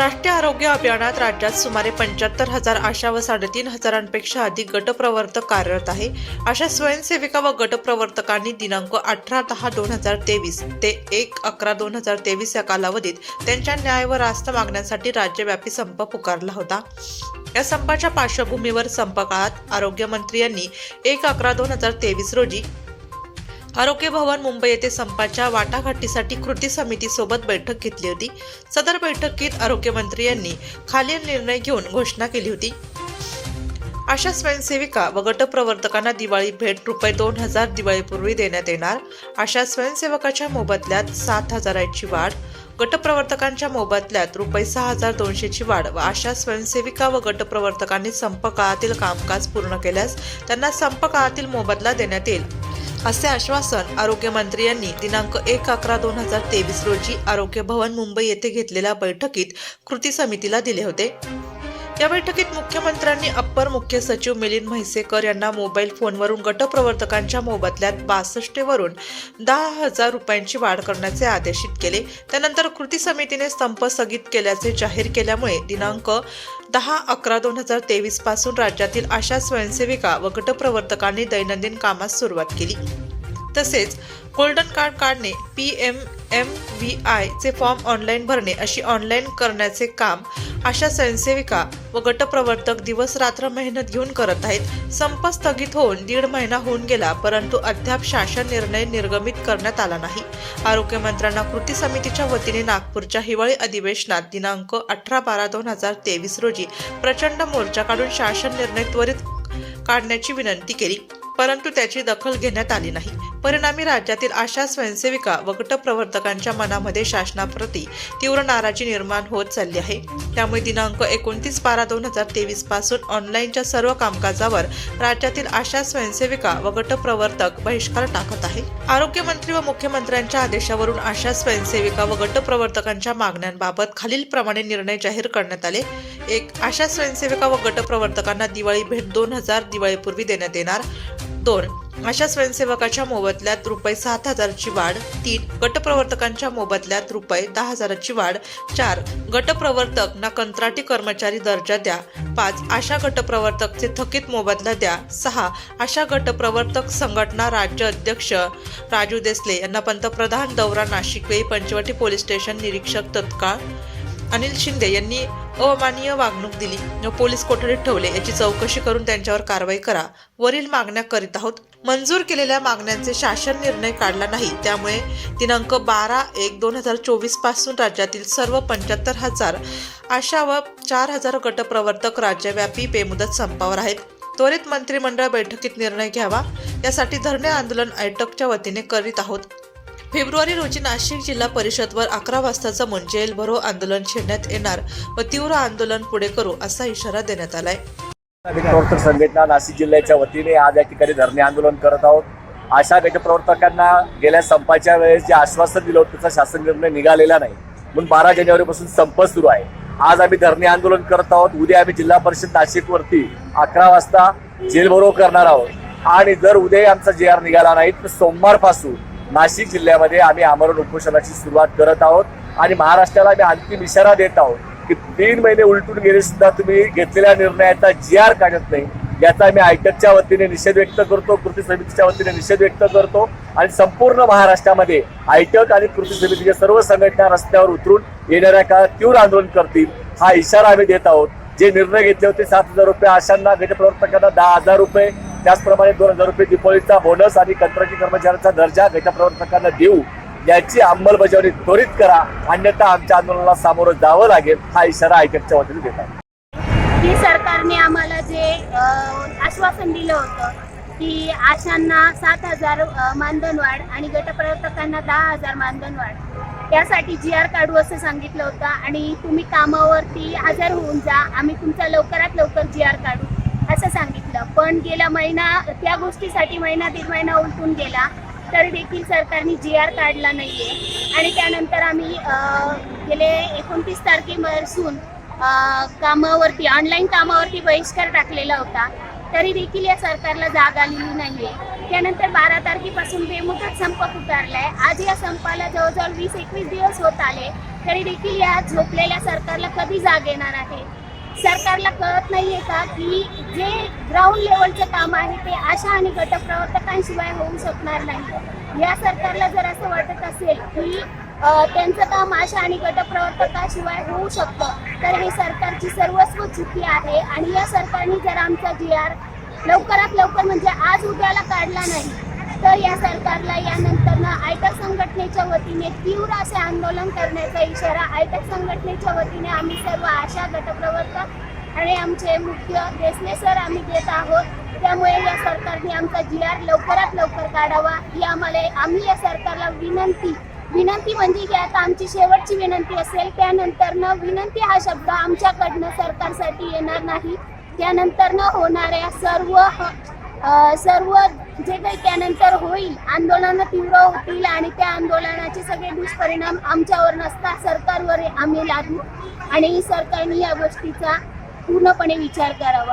राष्ट्रीय आरोग्य अभियानात राज्यात सुमारे पंच्याहत्तर हजार आशा व साडेतीन हजारांपेक्षा अधिक गटप्रवर्तक कार्यरत आहे. अशा स्वयंसेविका व गटप्रवर्तकांनी दिनांक अठरा दहा दोन हजार तेवीस ते एक अकरा दोन हजार तेवीस या कालावधीत त्यांच्या न्याय व रास्त मागण्यांसाठी राज्यव्यापी संप पुकारला होता. या संपाच्या पार्श्वभूमीवर संप काळात आरोग्यमंत्री यांनी एक अकरा दोन हजार तेवीस रोजी आरोग्य भवन मुंबई येथे संपाच्या वाटाघाटीसाठी कृती समितीसोबत बैठक घेतली होती. सदर बैठकीत आरोग्यमंत्री यांनी खालील निर्णय घेऊन घोषणा केली होती. अशा स्वयंसेविका व गटप्रवर्तकांना दिवाळी भेट रुपये दोन हजार दिवाळीपूर्वी देण्यात येणार. अशा स्वयंसेवकाच्या मोबदल्यात सात हजाराची वाढ. गटप्रवर्तकांच्या मोबदल्यात रुपये सहा हजार दोनशेची वाढ व अशा स्वयंसेविका व गटप्रवर्तकांनी संप काळातील कामकाज पूर्ण केल्यास त्यांना संप काळातील मोबदला देण्यात येईल. असे आश्वासन आरोग्यमंत्री यांनी दिनांक एक अकरा दोन हजार तेवीस रोजी आरोग्य भवन मुंबई येथे घेतलेल्या बैठकीत कृती समितीला दिले होते. या बैठकीत मुख्यमंत्र्यांनी अप्पर मुख्य सचिव मिलिंद म्हैसेकर यांना मोबाईल फोनवरून गटप्रवर्तकांच्या मोबदल्यात बासष्टवरून दहा हजार रुपयांची वाढ करण्याचे आदेशित केले. त्यानंतर कृती समितीने संप स्थगित केल्याचे जाहीर केल्यामुळे दिनांक दहा अकरा दोन हजार तेवीसपासून राज्यातील आशा स्वयंसेविका व गटप्रवर्तकांनी दैनंदिन कामास सुरुवात केली. तसेच गोल्डन कार्ड काढणे पी एम एम व्ही आयचे फॉर्म ऑनलाईन भरणे अशी ऑनलाईन करण्याचे काम अशा स्वयंसेविका व गटप्रवर्तक दिवस रात्र मेहनत घेऊन करत आहेत. संप स्थगित होऊन दीड महिना होऊन गेला परंतु अद्याप शासन निर्णय निर्गमित करण्यात आला नाही. आरोग्यमंत्र्यांना कृती समितीच्या वतीने नागपूरच्या हिवाळी अधिवेशनात दिनांक अठरा बारा दोन हजार तेवीस रोजी प्रचंड मोर्चा काढून शासन निर्णय त्वरित काढण्याची विनंती केली. परंतु त्याची दखल घेण्यात आली नाही. परिणामी राज्यातील आशा स्वयंसेविका व गटप्रवर्तकांच्या मनामध्ये शासनाप्रती तीव्र नाराजी निर्माण होत चालली आहे. त्यामुळे दिनांक एकोणतीस बारा दोन हजार तेवीसपासून ऑनलाईनच्या सर्व कामकाजावर राज्यातील आशा स्वयंसेविका व गटप्रवर्तक बहिष्कार टाकत आहे. आरोग्यमंत्री व मुख्यमंत्र्यांच्या आदेशावरून आशा स्वयंसेविका व गटप्रवर्तकांच्या मागण्यांबाबत खालीलप्रमाणे निर्णय जाहीर करण्यात आले. एक आशा स्वयंसेविका व गटप्रवर्तकांना दिवाळी भेट दोन हजार दिवाळीपूर्वी देण्यात येणार. दोन. अशा स्वयंसेवकाच्या मोबदल्यात रुपये सात हजारची वाढ. तीन. गटप्रवर्तकांच्या मोबदल्यात रुपये दहा हजाराची वाढ. चार. गटप्रवर्तक ना कंत्राटी कर्मचारी दर्जा द्या. पाच. आशा गटप्रवर्तकचे थकीत मोबदला द्या. सहा. आशा गटप्रवर्तक संघटना राज्य अध्यक्ष राजू देसले यांना पंतप्रधान दौरा नाशिक वेळी पंचवटी पोलीस स्टेशन निरीक्षक तत्काळ अनिल शिंदे यांनी अमाननीय वागणूक दिली. व पोलीस कोठडीत ठेवले याची चौकशी करून त्यांच्यावर कारवाई करा. वरील मागण्या करीत आहोत. मंजूर केलेल्या मागण्यांचे शासन निर्णय काढला नाही. त्यामुळे दिनांक बारा एक दोन हजार चोवीसपासून राज्यातील सर्व पंच्याहत्तर हजार आशा व चार हजार गटप्रवर्तक राज्यव्यापी बेमुदत संपावर आहेत. त्वरित मंत्रिमंडळ बैठकीत निर्णय घ्यावा. यासाठी धरणे आंदोलन आयटकच्या वतीने करीत आहोत. फेब्रुवारी रोजी नाशिक जिल्हा परिषदवर अकरा वाजताचं म्हणजे भरो आंदोलन छेडण्यात येणार व तीव्र आंदोलन पुढे करू असा इशारा देण्यात आलाय. प्रवर्तक संघटना नाशिक जिल्ह्याच्या वतीने आज या ठिकाणी धरणे आंदोलन करत आहोत. अशा गटप्रवर्तकांना गेल्या संपाच्या वेळेस जे आश्वासन दिलं होतं त्याचा शासन निर्णय निघालेला नाही. म्हणून बारा जानेवारीपासून संप सुरू आहे. आज आम्ही धरणे आंदोलन करत आहोत. उद्या आम्ही जिल्हा परिषद नाशिक वरती अकरा वाजता जेलभरो करणार आहोत. आणि जर उद्या आमचा जे आर निघाला नाही तर सोमवारपासून नाशिक जिल्ह्यामध्ये आम्ही आमरण उपोषणाची सुरुवात करत आहोत आणि महाराष्ट्राला आम्ही अंतिम इशारा देत आहोत की तीन महिने उलटून गेले सुद्धा तुम्ही घेतलेल्या निर्णयाचा जी आर काढत नाही याचा आम्ही आयटकच्या वतीने निषेध व्यक्त करतो कृती समितीच्या वतीने निषेध व्यक्त करतो आणि संपूर्ण महाराष्ट्रामध्ये आयटक आणि कृती समितीच्या सर्व संघटना रस्त्यावर उतरून येणाऱ्या काळात तीव्र आंदोलन करतील हा इशारा आम्ही देत आहोत. जे निर्णय घेतले होते सात हजार रुपये आशांना गटप्रवर्तकांना दहा हजार रुपये त्याचप्रमाणे दोन हजार रुपये दिपोळीचा बोनस आणि कंत्राटी कर्मचाऱ्यांचा दर्जा गटप्रवर्तकांना देऊ याची अंमलबजावणी त्वरित करा. अन्यथा आमच्या आंदोलनाला सामोरं जावं लागेल हा इशारा आयटकच्या वतीने देत आहे की सरकारने आम्हाला जे आश्वासन दिलं होतं की आशांना सात हजार मानधन मानधनवाढ आणि गटप्रवर्तकांना दहा हजार मानधनवाढ. यासाठी जी आर काढू असं सांगितलं होतं आणि तुम्ही कामावरती हजर होऊन जा. आम्ही तुमचा लवकरात लवकर जी आर काढू. होतं. पण गेला महिना त्या गोष्टीसाठी महिना दीड महिना उलटून गेला तरी देखील सरकारने जी आर काढला नाहीये. आणि त्यानंतर आम्ही गेले एकोणतीस तारखेपासून कामावरती ऑनलाईन कामावरती बहिष्कार टाकलेला होता. तरी देखील या सरकारला जाग आलेली नाहीये. त्यानंतर बारा तारखेपासून बेमुदत संप पुकारलाय. आज या संपाला जवळजवळ वीस एकवीस दिवस होत आले. तरी देखील या झोपलेल्या सरकारला कधी जाग येणार आहे? सरकारला कळत नाहीये का की जे ग्राउंड लेवलचं काम आहे ते आशा आणि गटप्रवर्तकांशिवाय होऊ शकणार नाही. या सरकारला जर असं वाटत असेल की त्यांचं काम आशा आणि गटप्रवर्तकाशिवाय होऊ शकतं तर हे सरकारची सर्वस्व चुकी आहे आणि या सरकारने जर आमचा जी आर लवकरात लवकर म्हणजे आज उद्याला काढला नाही तर या सरकारला यानंतर आयटक संघटनेच्या वतीने तीव्र असे आंदोलन करण्याचा इशारा आयटक संघटनेच्या वतीने आम्ही सर्व आशा गटप्रवर्तक आणि आमचे मुख्य देसले सर आम्ही देत आहोत. त्यामुळे या सरकारने आमचा जी आर लवकरात लवकर काढावा. ही आम्हाला आम्ही या सरकारला विनंती विनंती म्हणजे ही आता आमची शेवटची विनंती असेल. त्यानंतरनं विनंती हा शब्द आमच्याकडनं सरकारसाठी येणार नाही. त्यानंतरनं होणाऱ्या सर्व सर्व जे काही त्यानंतर होईल आंदोलनं तीव्र होतील आणि त्या आंदोलनाचे सगळे दुष्परिणाम आमच्यावर नसता सरकारवर आम्ही लादू आणि सरकारने या गोष्टीचा पूर्णपणे विचार करावा.